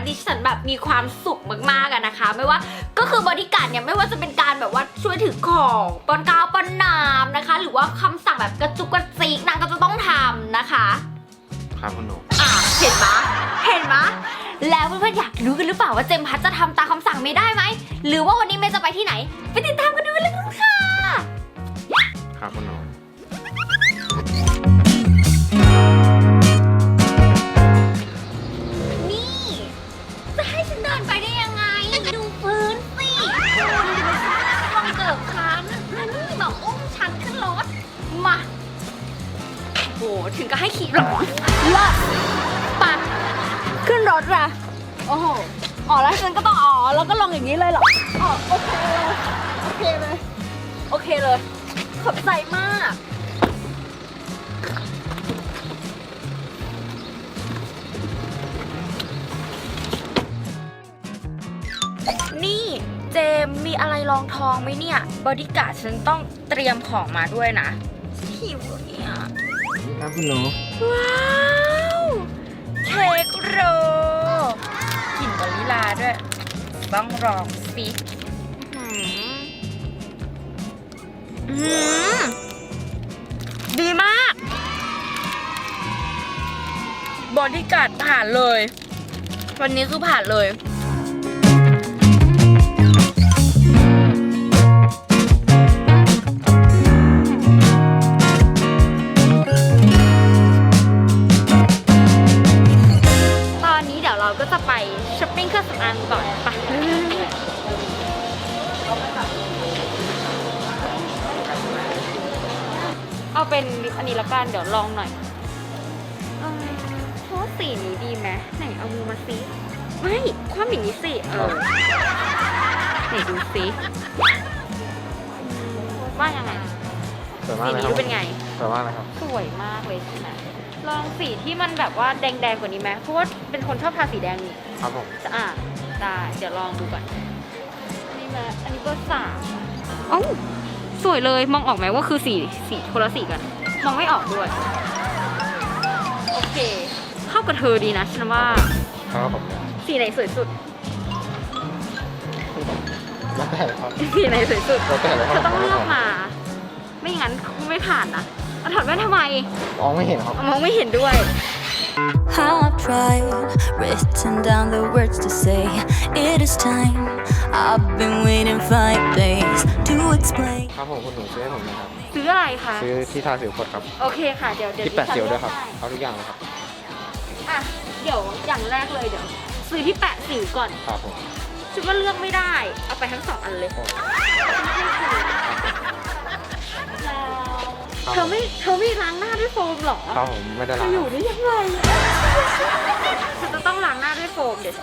วันนี้แบบว่าดิฉันแบบมีความสุขมากๆอะนะคะ ไม่ว่าก็คือบริการดเนี่ยไม่ว่าจะเป็นการแบบว่าช่วยถือของป้อนข้าวป้อนน้ำนะคะ หรือว่าคำสั่งแบบกระจุกกระจิกนางก็จะต้องทำนะคะครับคุณหนูอะเห็นปะเห็นปะแล้วเพื่อนๆอยากรู้กันหรือเปล่าว่าเจมส์พัทจะทำตามคำสั่งเมย์ได้ไหมหรือว่าวันนี้เมย์จะไปที่ไหน ไปติดตามกันดูเลยค่ะครับคุณหนูนี่ แล้วฉันก็ต้องอ๋อแล้วก็ลองอย่างนี้เลยเหรออ๋อโอเคเลยโอเคเลยโอเคเลยขอบใจมาก นี่เจมส์มีอะไรรองท้องไหมเนี่ย บอดี้การ์ดฉันต้องเตรียมของมาด้วยนะหิวเนี่ย ครับคุณหนู ว้าว เค้กโรลก ลิ่นวานิลาด้วย ต้องลองสิอื้อหืออื้อหือดีมาก บอดี้การ์ดผ่านเลย วันนี้คือผ่านเลย เอาเป็นอันนี้ละกันเดี๋ยวลองหน่อยเออเพราะว่าสีนี้ดีไหมไหนเอามือมาซิไม่ความอย่างนี้สิเออไหนดูซิว่ายังไงสวยมากสีเลยนี้ครัดูบเป็นไง สวยมากเลยครับ สวยมากเลยใช่ไหมลองสีที่มันแบบว่าแดงๆกว่านี้ไหมเพราะว่าเป็นคนชอบทาสีแดงนี่ครับผมจะอะได้เดี๋ยวลองดูก่อนนี่มาอันนี้เบอร์สามเอ้า สวยเลยมองออกไหมว่าคือสีสีคนละสีกัน มองไม่ออกด้วย โอเค เข้ากับเธอดีนะฉันว่าครับผมสีไหนสวยสุด แล้วแต่เลยครับสีไหนสวยสุดแล้วแต่เลยคเธรับอต้องเลือกมา ไม่งั้นไม่ผ่านนะเอาถอดแว่นทำไม มองไม่เห็นครับ มองไม่เห็นด้วย How I've tried, written down the words to say. It is time. I've been waiting five days to explain. ครับผมคุณหนูซื้อให้ผมนะครับ ซื้ออะไรคะซื้อที่ทาสิวขดครับโอเคค่ะเดี๋ยวเดี๋ยวที่แปะดิฉันสิวด้วยครับเลือกให้เอาทุกอย่างเลยครับ อะเดี๋ยวอย่างแรกเลยเดี๋ยว ซื้อที่แปะสิวก่อน ครับผม ฉันว่าเลือกไม่ได้ เอาไปทั้งสองอันเลย โอ้แล้ว เธอไม่เธอไม่ล้างหน้าด้วยโฟมเหรอครับผมไม่ได้เธล้าองอยู่ได้ยังไงฉันจะต้องล้างหน้าด้วยโฟมเดี๋ยว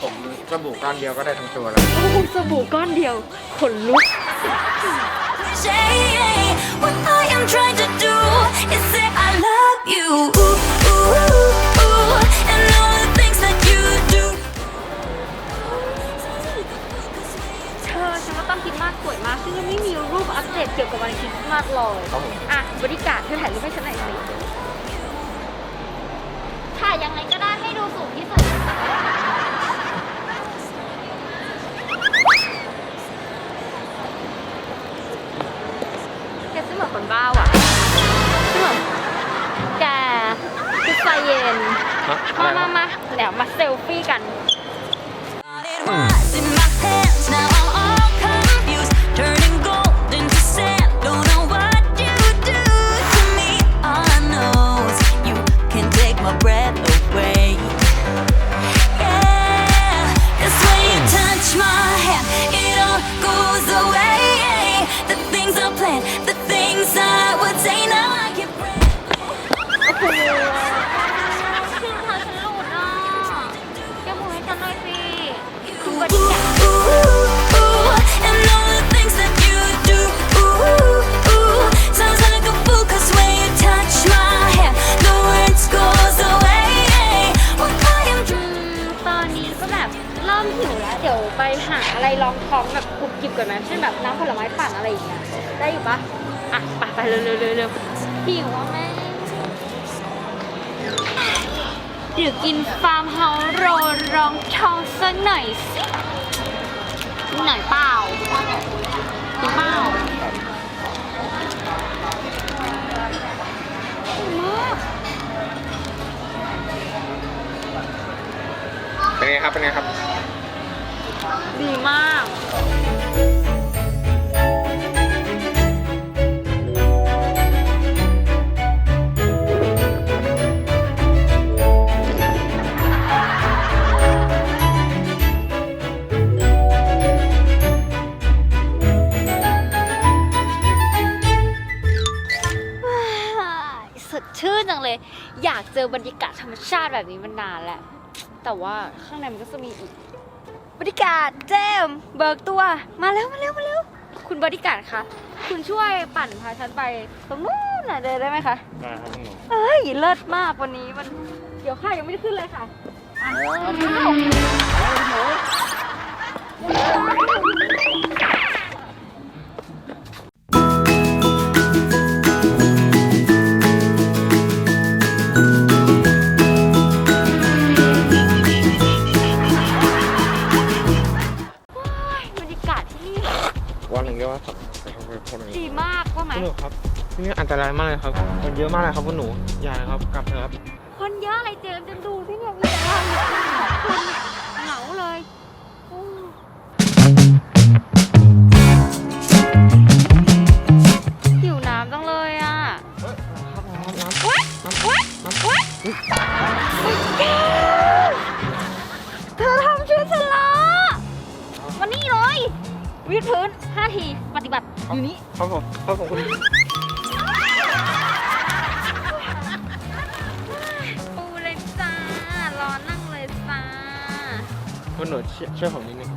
ผมสบู่ก้อนเดียวก็ได้ทั้งตัวแล้ว โอ้โหสบู่ก้อนเดียวขนลุก Say what I am trying to do is say I love you. ากสวยมากซึ่งยังไม่มีรูปอัปเดตเกี่ยวกับวันคริสต์มาสเลยครับผม อะบริการดเธอถ่ายรูปให้ฉันหน่อยสิถ่ายยังไงก็ได้ให้ดูสูงที่สุดแกซื้อเหมือนคนบ้าว่ะซื้อเหมือนแกคือใจเย็น ฮะมามา มาเดี๋ยวมาเซลฟี่กัน หิวอะแม่เเดี๋ยวกินฟาร์มเฮาส์โรลรองทองสักหน่อยสิหน่อยเปล่ากินเปล่าเป็นไงครับ เป็นไงครับ ดีมาก อยากเจอบรรยากาศธรรมชาติแบบนี้มานานแล้ว แต่ว่าข้างในมันก็จะมีอีก บริการดเจมส์เบิกตัว มาแล้วมาแล้วมาแล้ว คุณบริการดคะ คุณช่วยปั่นพาฉันไปตรงนู้นน่ะเดินได้ไหมคะ ได้ครับหนูเอ้ยเลิศมากวันนี้มัน เดี๋ยวข้ายังไม่ได้ขึ้นเลยค่ะอะเอาว้ ตรายมากเลยครับ คนเยอะมากเลยครับคุณหนู อย่าเลยครับกลับเถอะครับ คนเยอะอะไรเจมส์จะดูที่เนี่ยมีแต่เราอยู่คนเนี่ยเหงาเลยโอ้หิวน้ำจังเลยอะครับน้ำน้ำวัดน้ำน้ำวัดแกเธอทำชุดฉันละวันนี้เลย วิดพื้น5ที ปฏิบัติ อยู่นี่ครับผมครับผมคุณ คุณหนูช่วยช่วยผมนิดนึง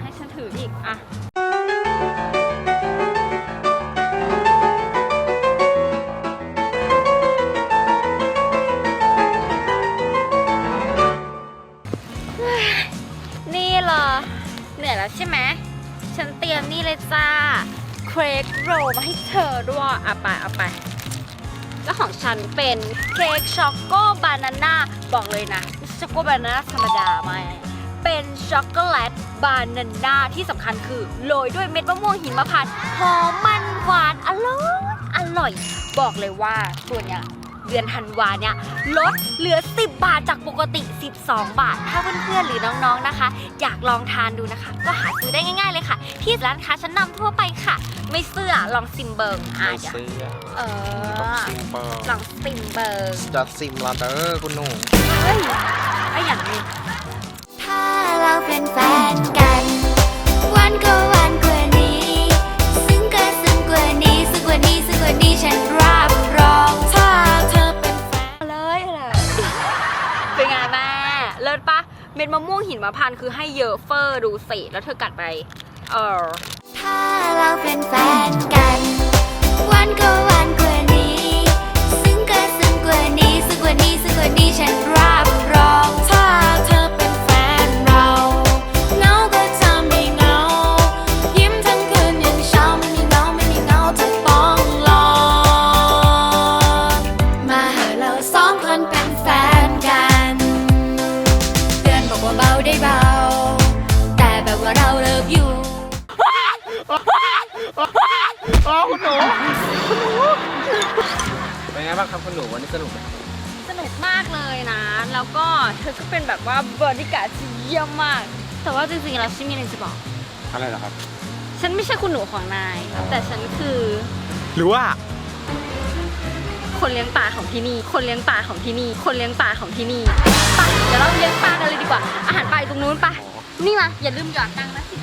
ให้ฉันถืออีก อะ นี่เหรอ เหนื่อยแล้วใช่ไหม ฉันเตรียมนี่เลยจ้า เครกโรลมาให้เธอด้วยเอาไปเอาไป แล้วของฉันเป็นเค้กช็อกโกบานาน่าบอกเลยนะช่ช็อกโกบานาน่าธรรมดาไม่ เป็นช็อกโกแลตบานาน่าที่สำคัญคือโรยด้วยเม็ดมะม่วงหิมพานต์หอมมันหวานอร่อยอร่อย บอกเลยว่าตัวเนี้ยเดือนธันวาเนี่ยลดเหลือ 10 บาทจากปกติ 12 บาท ถ้าเพื่อนๆหรือน้องๆนะคะ อยากลองทานดูนะคะ ก็หาซื้อได้ง่ายๆเลยค่ะ ที่ร้านค้าชั้นนำทั่วไปค่ะ ไม่เชื่อลองซิมเบิงอะไม่เดี๋ยวซื้อเออซิมเปอร์ลองซิมเบิงจัดซิมลาเดอร์คุณหนูเฮ้ยไออย่างนี้ถ้า เราเป็นแฟนกันวันก็วันกว่านี้ ซึ่งก็ซึ่งกว่านี้ซึ่งกว่านี้ซึ่งกว่านี้ฉันรับรองถ้าเธอเป็นแฟนเลยอะไรเป็นไงแม่เลิศปะเม็ดมะม่วงหินมะพานต์คือให้เยอะเฟอร์ดูสิแล้วเธอกัดไปเออถ้าเราเป็นแฟนกัน วันก็วันกว่า เบาได้เบา แต่แบบว่าเราเลิฟอยู่อ๋อคุณหนูคุณหนูเป็นไงบ้างครับคุณหนูวันนี้สนุกไหมสนุกมากเลยนะ แล้วก็เธอก็เป็นแบบว่าบริการดที่เยี่ยมมาก แต่ว่าจริงๆแล้วฉันมีอะไรจะบอก อะไรเหรอครับ ฉันไม่ใช่คุณหนูของนาย แต่ฉันคือ หรือว่า คนเลี้ยงปลาของที่นี่ คนเลี้ยงปลาของที่นี่ คนเลี้ยงปลาของที่นี่ไปเดี๋ยวเราเลี้ยงปลากันเลยดีกว่า อาหารปลาอยู่ตรงนู้นไปนี่มาอย่าลืมหยอดตังค์นะสิ